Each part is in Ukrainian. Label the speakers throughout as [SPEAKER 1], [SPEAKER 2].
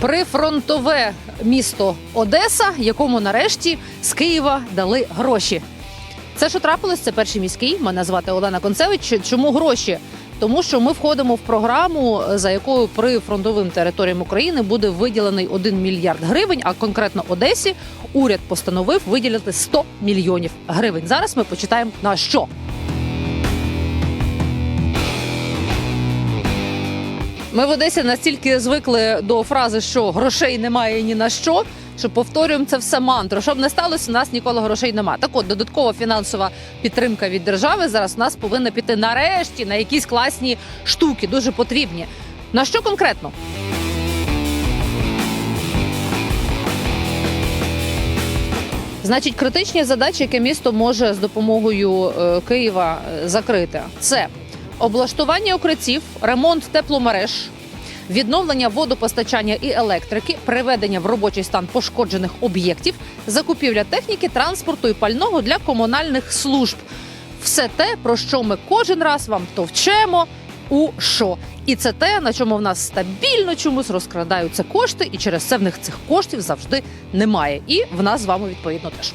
[SPEAKER 1] прифронтове місто Одеса, якому нарешті з Києва дали гроші. Це що трапилось? Це перший міський. Мене звати Олена Концевич. Чому гроші? Тому що ми входимо в програму, за якою при фронтовим територіям України буде виділений 1 мільярд гривень. А конкретно Одесі уряд постановив виділити 100 мільйонів гривень. Зараз ми почитаємо на що. Ми в Одесі настільки звикли до фрази, що грошей немає ні на що. Що повторюємо це все мантру. Щоб не сталося, у нас ніколи грошей немає. Так от додаткова фінансова підтримка від держави зараз у нас повинна піти нарешті на якісь класні штуки, дуже потрібні. На що конкретно? Значить, критичні задачі, які місто може з допомогою е, Києва е, закрити, це облаштування укриттів, ремонт тепломереж, відновлення водопостачання і електрики, приведення в робочий стан пошкоджених об'єктів, закупівля техніки, транспорту і пального для комунальних служб. Все те, про що ми кожен раз вам товчемо у що. І це те, на чому в нас стабільно чомусь розкрадаються кошти, і через це в них цих коштів завжди немає. І в нас з вами відповідно теж.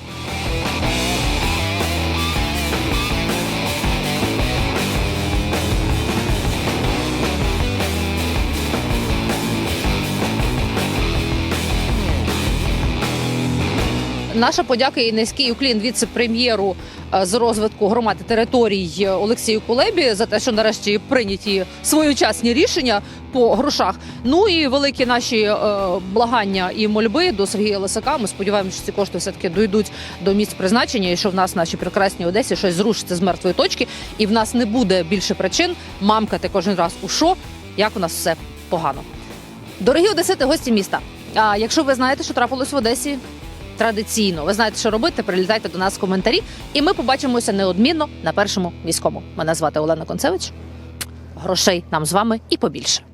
[SPEAKER 1] Наша подяка і низький уклін віце-прем'єру е, з розвитку громад і територій е, Олексію Кулебі за те, що нарешті прийняті своєчасні рішення по грошах. Ну і великі наші е, благання і мольби до Сергія Лисака. Ми сподіваємося, що ці кошти все таки дійдуть до місць призначення, і що в нас в нашій прекрасній Одесі щось зрушиться з мертвої точки, і в нас не буде більше причин мамкати кожен раз у що, як у нас все погано. Дорогі одесити, гості міста. А якщо ви знаєте, що трапилось в Одесі, традиційно. Ви знаєте, що робити. Прилітайте до нас в коментарі, і ми побачимося неодмінно на першому військовому. Мене звати Олена Концевич. Грошей нам з вами і побільше.